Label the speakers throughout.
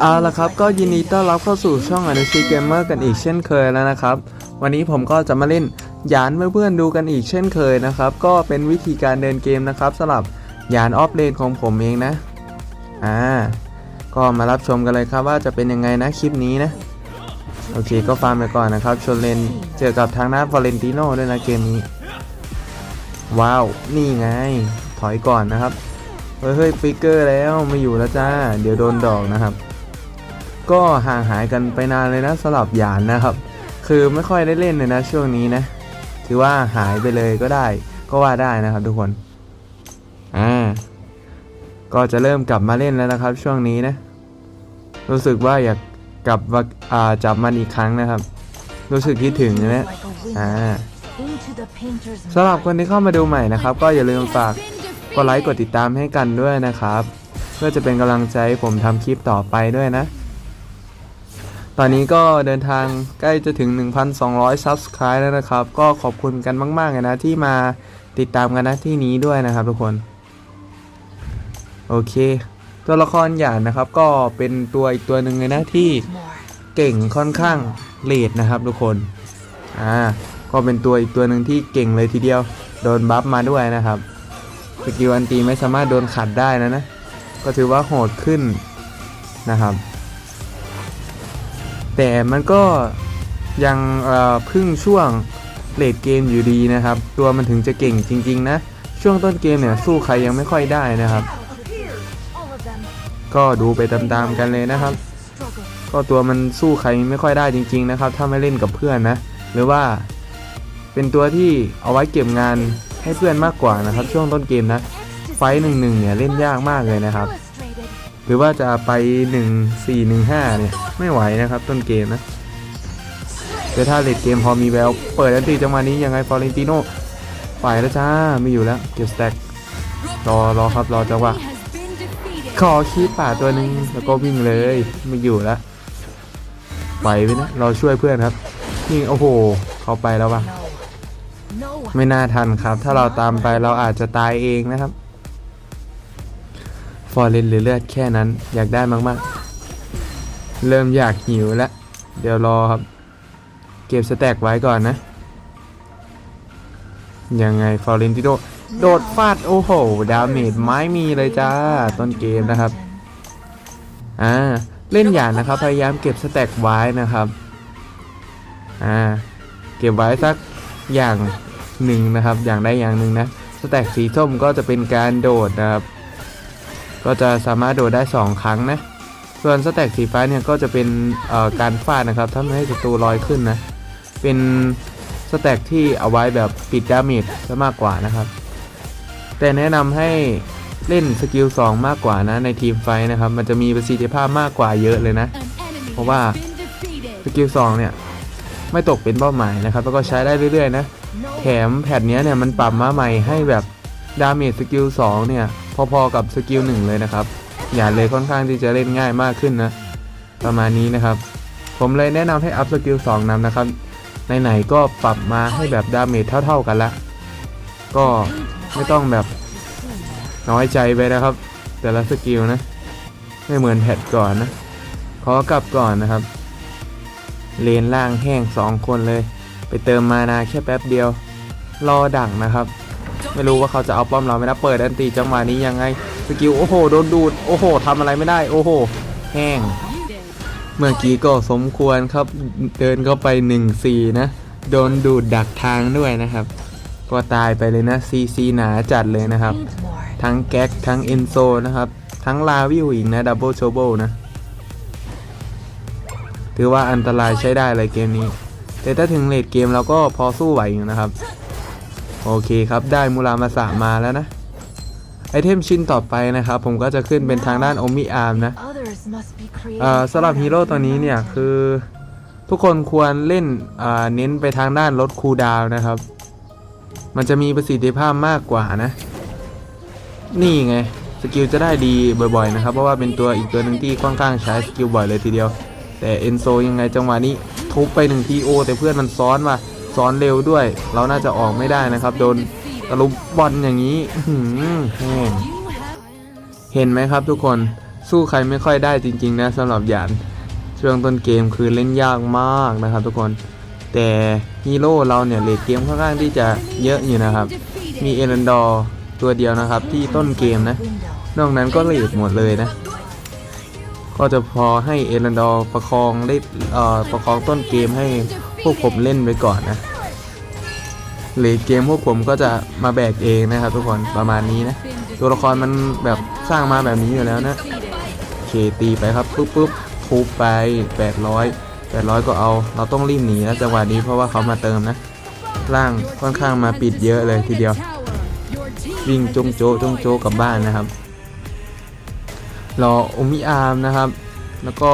Speaker 1: เอาละครับก็ยินดีต้อนรับเข้าสู่ช่องอนุชีเกมเมอร์กันอีกเช่นเคยแล้วนะครับ วันนี้ผมก็จะมาเล่นยานเพื่อนๆดูกันอีกเช่นเคยนะครับ ก็เป็นวิธีการเดินเกมนะครับสำหรับยานออฟเลนของผมเองนะอ่าก็มารับชมกันเลยครับว่าจะเป็นยังไงนะคลิปนี้นะโอเคก็ฟาร์มไปก่อนนะครับชนเลนเจอกับทางหน้าฟอเรนติโน่ด้วยนะเกมนี้ ว้าว นี่ไง ถอยก่อนนะครับ เฮ้ยเฮ้ยฟิกเกอร์แล้วไม่อยู่แล้วจ้า เดี๋ยวโดนดอกนะครับ ก็ห่างหายกันไปนานเลยนะสลับหยานนะครับ คือไม่ค่อยได้เล่นเลยนะช่วงนี้นะ ถือว่าหายไปเลยก็ได้ ก็ว่าได้นะครับทุกคน อ่า ก็จะเริ่มกลับมาเล่นแล้วนะครับ ช่วงนี้นะ รู้สึกว่าอยากกลับมาอ่าจับมันอีกครั้งนะครับ รู้สึกคิดถึงนะอ่าสำหรับคนที่เข้ามาดูใหม่นะครับ ก็อย่าลืมฝาก กดไลค์กดติดตามให้กันด้วยนะครับ เพื่อจะเป็นกำลังใจให้ผมทำคลิปต่อไปด้วยนะ ตอนนี้ก็เดินทางใกล้จะถึง 1,200 Subscribe แล้วนะครับ ก็ขอบคุณกันมากๆเลยนะที่มาติดตามกันนะที่นี้ด้วยนะครับทุกคน โอเค ตัวละครหยานนะครับก็เป็นตัวอีกตัวหนึ่งเลยนะที่เก่งค่อนข้างเลดนะครับทุกคนอ่าก็เป็นตัวอีกตัวหนึ่งที่เก่งเลยทีเดียว โดนบัฟมาด้วยนะครับ สกิลอันตีไม่สามารถโดนขัดได้นะนะ ก็ถือว่าโหดขึ้นนะครับ แต่มันก็ยังพึ่งช่วงเลดเกมอยู่ดีนะครับ ตัวมันถึงจะเก่งจริง ๆ นะ ช่วงต้นเกมเนี่ยสู้ใครยังไม่ค่อยได้นะครับ ก็ดูไปตามๆกันเลยนะครับ ก็ตัวมันสู้ใครไม่ค่อยได้จริง ๆ นะครับ ถ้าไม่เล่นกับเพื่อนนะ หรือว่าเป็นตัวที่เอาไว้เก็บงาน ให้เพื่อนมากกว่านะครับ ช่วงต้นเกมนะ ไฟหนึ่งหนึ่งเนี่ยเล่นยากมากเลยนะครับ หรือว่าจะไป 1 4 1 5เนี่ยไม่ไหวนะครับต้นเกมนะแต่ถ้าเลดเกมพอมีแววเปิดอันตีจังหวะนี้ยังไงฟอเรนติโน่ไปแล้วจ้าไม่อยู่แล้วเก็บสแต็กรอรอครับรอจังหวะขอคีบป่าตัวหนึ่งแล้วก็วิ่งเลยไม่อยู่แล้วไปไปนะเราช่วยเพื่อนครับนี่โอ้โห เขาไปแล้วว่ะ ไม่น่าทันครับ ถ้าเราตามไปเราอาจจะตายเองนะครับ ฟอร์เรนหรือเลือดแค่นั้น อยากได้มากๆ เริ่มอยากหิวแล้ว เดี๋ยวรอครับ เก็บสแต็กไว้ก่อนนะ ยังไงฟอร์เรนติโด โดดฟาด โอ้โห ดาเมจไม้มีเลยจ้า ต้นเกมนะครับ อ่า เล่นอย่างนะครับ พยายามเก็บสแต็กไว้นะครับ อ่า เก็บไว้สัก อย่างหนึ่งนะครับ อย่างใดอย่างหนึ่งนะสแต็กสีส้มก็จะเป็นการโดดนะครับ ก็จะสามารถโดดได้ 2 ครั้งนะ ส่วนสแต็กสีฟ้าเนี่ยก็จะเป็นการฟาดนะครับทำให้ศัตรูลอยขึ้นนะ เป็นสแต็กที่เอาไว้แบบปิดดาเมจซะมากกว่านะครับ แต่แนะนำให้เล่นสกิล2มากกว่านะในทีมไฟนะครับ มันจะมีประสิทธิภาพมากกว่าเยอะเลยนะ เพราะว่าสกิล2เนี่ย ไม่ตกเป็นเป้าหมายนะครับ แล้วก็ใช้ได้เรื่อยๆนะ แถมแพทนี้เนี่ยมันปรับมาใหม่ให้แบบดาเมจสกิล2เนี่ยพอๆกับสกิล1เลยนะครับ อย่าเลยค่อนข้างที่จะเล่นง่ายมากขึ้นนะ ประมาณนี้นะครับ ผมเลยแนะนำให้อัพสกิล2นำนะครับไหนๆก็ปรับมาให้แบบดาเมจเท่าๆกันละ ก็ไม่ต้องแบบน้อยใจไปนะครับ แต่ละสกิลนะ ไม่เหมือนแพทก่อนนะ ขอกลับก่อนนะครับ เลนล่างแห้งสองคนเลย ไปเติมมานาแค่แป๊บเดียว รอดักนะครับ ไม่รู้ว่าเขาจะเอาป้อมเราไหมนะเปิดอันตีจังหวะนี้ยังไงสกิลโอ้โหโดนดูดโอ้โหทำอะไรไม่ได้โอ้โหแห้ง เมื่อกี้ก็สมควรครับเดินเข้าไป1 4นะโดนดูดดักทางด้วยนะครับ ก็ตายไปเลยนะซีซีหนาจัดเลยนะครับ ทั้งแก๊กทั้งเอนโซนะครับ ทั้งลาวิวอีกนะดับเบิลโชโบนะ ถือว่าอันตรายใช้ได้เลยเกมนี้ แต่ถ้าถึงเลดเกมเราก็พอสู้ไหวอยู่นะครับ โอเคครับได้มูรามาสะมาแล้วนะ ไอเทมชิ้นต่อไปนะครับ ผมก็จะขึ้นเป็นทางด้านโอมิอาร์มนะเอ่อสำหรับฮีโร่ตัวนี้เนี่ยคือ ทุกคนควรเล่นอ่าเน้นไปทางด้านลดคูดาวน์นะครับ มันจะมีประสิทธิภาพมากกว่านะ นี่ไงสกิลจะได้ดีบ่อยๆนะครับ เพราะว่าเป็นตัวอีกตัวหนึ่งที่ค่อนข้างใช้สกิลบ่อยเลยทีเดียว แต่เอนโซยังไงจังหวะนี้ทุบไปหนึ่งทีโอแต่เพื่อนมันซ้อนว่ะซ้อนเร็วด้วย เราน่าจะออกไม่ได้นะครับ โดนตะลุมบอลอย่างนี้เห็นไหมครับทุกคนสู้ใครไม่ค่อยได้จริง ๆ นะสำหรับหยานช่วงต้นเกมคือเล่นยากมากนะครับ ทุกคน แต่ฮีโร่เราเนี่ยเลดเกมค่อนข้างที่จะเยอะอยู่นะครับ มีเอรันดอร์ตัวเดียวนะครับ ที่ต้นเกมนะ นอกนั้นก็เลดหมดเลยนะ ก็จะพอให้เอรันดอร์ประคองได้เอ่ประคองต้นเกมให้พวกผมเล่นไปก่อนนะเลดเกมพวกผมก็จะมาแบกเองนะครับ ทุกคนประมาณนี้นะ ตัวละครมันแบบสร้างมาแบบนี้อยู่แล้วนะเคตีไปครับปุ๊บปุ๊บทุบไป 800 800 ก็เอา เราต้องรีบหนีนะจังหวะนี้เพราะว่าเขามาเติมนะล่างค่อนข้างมาปิดเยอะเลยทีเดียว วิ่งจงโจะจงโจะกลับบ้านนะครับ รอโอมิอาร์มนะครับ แล้วก็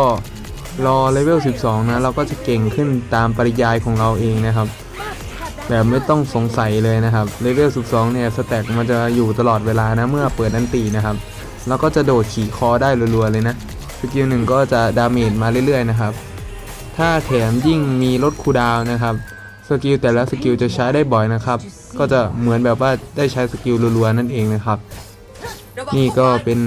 Speaker 1: รอเลเวล 12 นะ เราก็จะเก่งขึ้นตามปริยายของเราเองนะครับ แบบไม่ต้องสงสัยเลยนะครับ เลเวล 12 เนี่ย สแต็กมันจะอยู่ตลอดเวลานะ เมื่อเปิดนันตีนะครับ แล้วก็จะโดดขี่คอได้รัวๆเลยนะ สกิลหนึ่งก็จะดาเมจมาเรื่อยๆนะครับ ถ้าแถมยิ่งมีลดคูดาวน์นะครับ สกิลแต่ละสกิลจะใช้ได้บ่อยนะครับ ก็จะเหมือนแบบว่าได้ใช้สกิลรัวๆนั่นเองนะครับ นี่ก็เป็น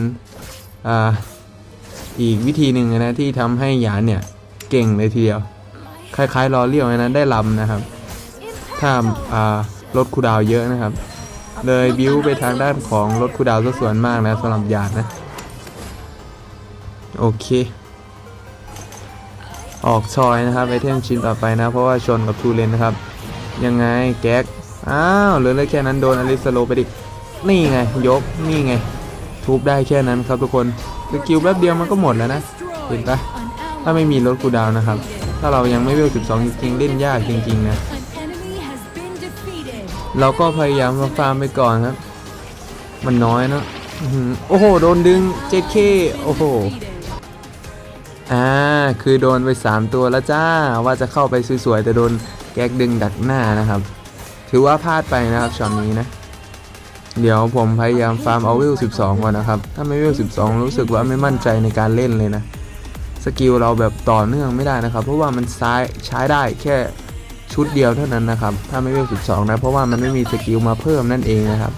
Speaker 1: อีกวิธีหนึ่งนะที่ทำให้หยานเนี่ยเก่งเลยทีเดียว คล้ายๆรอเลี้ยวนะได้ลำนะครับ ถ้าอ่าลดคูดาวเยอะนะครับ เลยบิวไปทางด้านของลดคูดาวซะส่วนมากนะสำหรับหยานนะ โอเค ออกชอยนะครับไอเทมชิ้นต่อไปนะ เพราะว่าชนกับทูเลนนะครับ ยังไงแก๊กอ้าวเหลือแค่นั้นโดนอลิสโลไปดินี่ไงยกนี่ไง ทุบได้แค่นั้นครับทุกคนสกิลแป๊บเดียวมันก็หมดแล้วนะ เห็นปะถ้าไม่มีลดคูดาวนะครับ ถ้าเรายังไม่เวล12 จริงๆ เล่นยากจริง ๆ นะ เราก็พยายามมาฟาร์มไปก่อนครับ มันน้อยเนอะโอ้โห โดนดึง JK โอ้โห อ่า คือโดนไป 3 ตัวแล้วจ้า ว่าจะเข้าไปสวยๆ แต่โดนแก๊กดึงดักหน้านะครับ ถือว่าพลาดไปนะครับช็อตนี้นะ เดี๋ยวผมพยายามฟาร์มเอาวิล12 ก่อนนะครับ ถ้าไม่วิล12 รู้สึกว่าไม่มั่นใจในการเล่นเลยนะ สกิลเราแบบต่อเนื่องไม่ได้นะครับ เพราะว่ามันซ้ายใช้ได้แค่ชุดเดียวเท่านั้นนะครับ ถ้าไม่วิล12 นะ เพราะว่ามันไม่มีสกิลมาเพิ่มนั่นเองนะครับ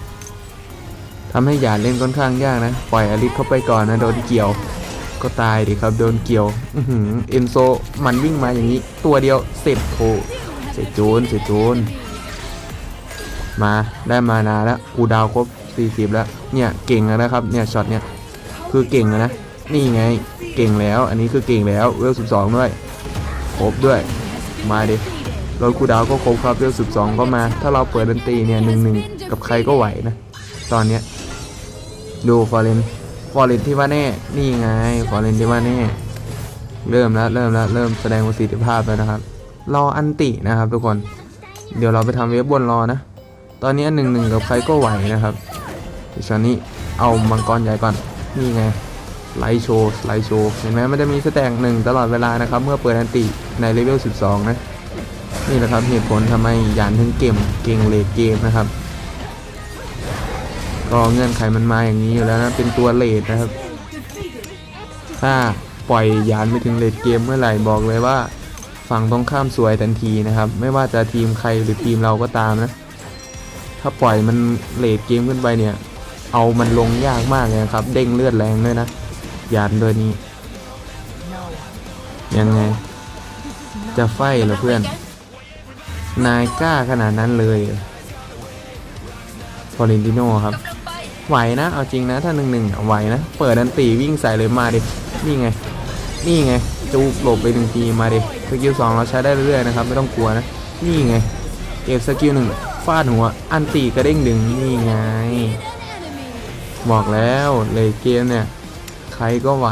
Speaker 1: ทำให้หยาดเล่นค่อนข้างยากนะ ปล่อยอลิสเข้าไปก่อนนะโดนเกี่ยว ก็ตายดิครับโดนเกี่ยวอือหือเอนโซมันวิ่งมาอย่างนี้ ตัวเดียวเสร็จโถเสร็จโจนเสร็จโจน มาได้มานาแล้วกูดาวครบ 40 แล้ว เนี่ยเก่งแล้วนะครับ เนี่ยช็อตเนี่ยคือเก่งนะนี่ไงเก่งแล้ว อันนี้คือเก่งแล้วเวล 12 ด้วยครบด้วย มาดิรถกูดาวก็ครบครับเวล 12 ก็มา ถ้าเราเปิดดนตรีเนี่ยหนึ่งหนึ่งกับใครก็ไหวนะ ตอนเนี้ยดูฟอร์เรนฟอร์เรนที่ว่าแน่ นี่ไงฟอร์เรนที่ว่าแน่ เริ่มแล้วเริ่มแล้วเริ่มแสดงประสิทธิภาพแล้วนะครับ รออันตินะครับทุกคน เดี๋ยวเราไปทำเว็บบนรอนะ ตอนนี้หนึ่งหนึ่งกับใครก็ไหวนะครับเดี๋ยวชอนนี้เอามังกรใหญ่ก่อน นี่ไงไลท์โชว์ไลท์โชว์เห็นไหมมันจะมีสแต็กหนึ่งตลอดเวลานะครับ เมื่อเปิดอันติในเลเวล 12 นะ นี่แหละครับเหตุผลทำไมยานถึงเก่งเก่งเลดเกมนะครับ ก็เงื่อนไขมันมาอย่างนี้อยู่แล้วนะ เป็นตัวเลดนะครับ ถ้าปล่อยยานไม่ถึงเลดเกมเมื่อไหร่บอกเลยว่า ฝั่งตรงข้ามสวยทันทีนะครับ ไม่ว่าจะทีมใครหรือทีมเราก็ตามนะ ถ้าปล่อยมันเลดเกมขึ้นไปเนี่ย เอามันลงยากมากเลยครับ เด้งเลือดแรงด้วยนะ ยานตัวนี้ ยังไง จะไฟเหรอเพื่อน นายกล้าขนาดนั้นเลยเหรอฟอรินติโนครับ ไหวนะ เอาจริงนะ ถ้าหนึ่งหนึ่งไหวนะ เปิดดันตีวิ่งใส่เลยมาดิ นี่ไง นี่ไง จูบหลบไปหนึ่งทีมาดิ สกิลสองเราใช้ได้เรื่อยๆนะครับ ไม่ต้องกลัวนะ นี่ไงเก็บสกิลหนึ่ง ฟาดหัว อันตีกระเด้งดึงนี่ไง บอกแล้วเลยเกมเนี่ย ใครก็ไหว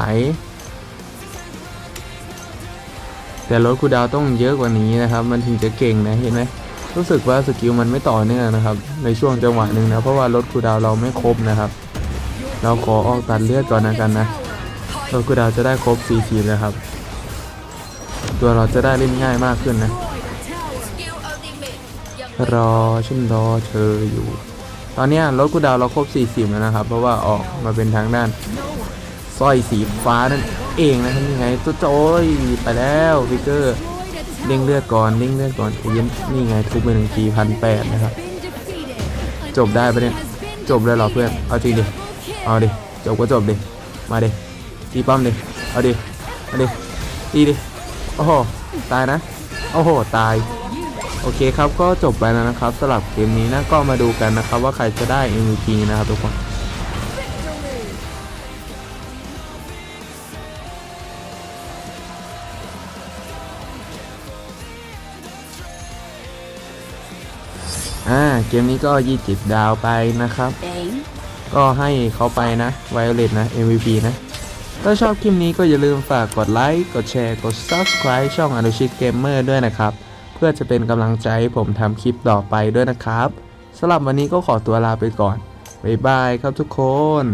Speaker 1: แต่รถคูดาวต้องเยอะกว่านี้นะครับ มันถึงจะเก่งนะเห็นไหมรู้สึกว่าสกิลมันไม่ต่อเนื่องนะครับ ในช่วงจังหวะหนึ่งนะเพราะว่ารถคูดาวเราไม่ครบนะครับ เราขอออกตัดเลือดก่อนนะกันนะรถคูดาวจะได้ครบ4ทีแล้วครับ ตัวเราจะได้เล่นง่ายมากขึ้นนะ รอฉันรอเธออยู่ ตอนนี้รถกูดาวเราครบ 40 แล้วนะครับ เพราะว่าออกมาเป็นทางด้านสร้อยสีฟ้านั่นเองนะครับยังไงตัวโจยไปแล้วฟิกเกอร์เด้งเลือดก่อนเด้งเลือดก่อนใจเย็นนี่ไงทุบไปหนึ่งทีพันแปดนะครับ จบได้ปะเนี่ยจบเลยเหรอเพื่อนเอาจริงดิเอาดิจบก็จบดิมาดิตีป้อมดิเอาดิเอาดิตีดิโอ้โหตายนะโอ้โหตาย โอเคครับก็จบไปแล้วนะครับสำหรับเกมนี้นะก็มาดูกันนะครับว่าใครจะได้ MVP นะครับทุกคนอ่าเกมนี้ก็ยี่จิบดาวไปนะครับ ก็ให้เขาไปนะไวโอเลตนะ MVP นะ ถ้าชอบคลิปนี้ก็อย่าลืมฝากกดไลค์ กดแชร์ กด Subscribe ช่องอนุชิตเกมเมอร์ด้วยนะครับ เพื่อจะเป็นกำลังใจให้ผมทำคลิปต่อไปด้วยนะครับสำหรับวันนี้ก็ขอตัวลาไปก่อนบ๊ายบายครับทุกคน